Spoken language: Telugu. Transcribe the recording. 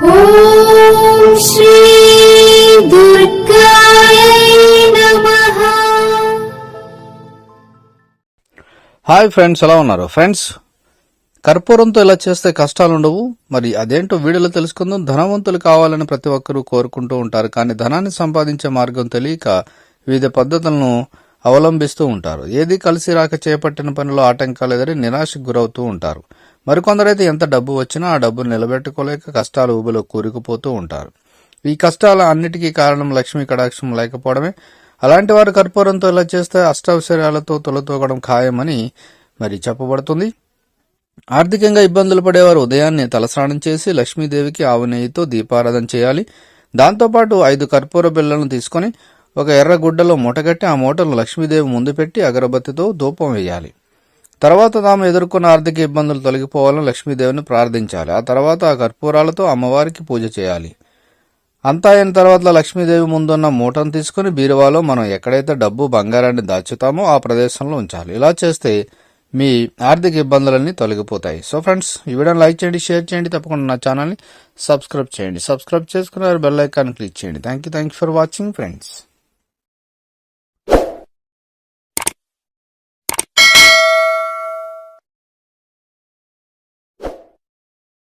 హాయ్ ఫ్రెండ్స్ ఎలా ఉన్నారు? ఫ్రెండ్స్ కర్పూరంతో ఇలా చేస్తే కష్టాలు ఉండవు మరి అదేంటో వీడియోలో తెలుసుకుందాం. ధనవంతులు కావాలని ప్రతి ఒక్కరూ కోరుకుంటూ ఉంటారు. కానీ ధనాన్ని సంపాదించే మార్గం తెలియక వివిధ పద్ధతులను అవలంబిస్తూ ఉంటారు. ఏది కలిసి రాక చేపట్టిన పనిలో ఆటంకాలు ఎదురు నిరాశకు గురవుతూ ఉంటారు. మరికొందరైతే ఎంత డబ్బు వచ్చినా ఆ డబ్బును నిలబెట్టుకోలేక కష్టాలు ఊబిలో కూరుకుపోతూ ఉంటారు. ఈ కష్టాల అన్నిటికీ కారణం లక్ష్మీ కటాక్షం లేకపోవడమే. అలాంటి వారు కర్పూరంతో ఇలా చేస్తే అష్టౌశ్వర్యాలతో తొలతూగడం ఖాయమని మరి చెప్పబడుతుంది. ఆర్థికంగా ఇబ్బందులు పడేవారు ఉదయాన్నే తలస్నానం చేసి లక్ష్మీదేవికి ఆవు నెయ్యితో దీపారాధన చేయాలి. దాంతోపాటు ఐదు కర్పూర బిళ్ళలను తీసుకొని ఒక ఎర్ర గుడ్డలో మూటగట్టి ఆ మూటను లక్ష్మీదేవి ముందు పెట్టి అగరబత్తితో ధూపం వేయాలి. తర్వాత తాము ఎదుర్కొన్న ఆర్థిక ఇబ్బందులు తొలగిపోవాలని లక్ష్మీదేవిని ప్రార్థించాలి. ఆ తర్వాత ఆ కర్పూరాలతో అమ్మవారికి పూజ చేయాలి. అంతా అయిన తర్వాత లక్ష్మీదేవి ముందున్న మూటను తీసుకుని బీరువాలో మనం ఎక్కడైతే డబ్బు బంగారాన్ని దాచుతామో ఆ ప్రదేశంలో ఉంచాలి. ఇలా చేస్తే మీ ఆర్థిక ఇబ్బందులన్నీ తొలగిపోతాయి. సో ఫ్రెండ్స్ ఈ వీడియోని లైక్ చేయండి షేర్ చేయండి తప్పకుండా నా ఛానల్ని సబ్స్క్రైబ్ చేయండి. సబ్స్క్రైబ్ చేసుకున్నారు బెల్ ఐకాన్ క్లిక్ చేయండి. Thank you thank you for watching friends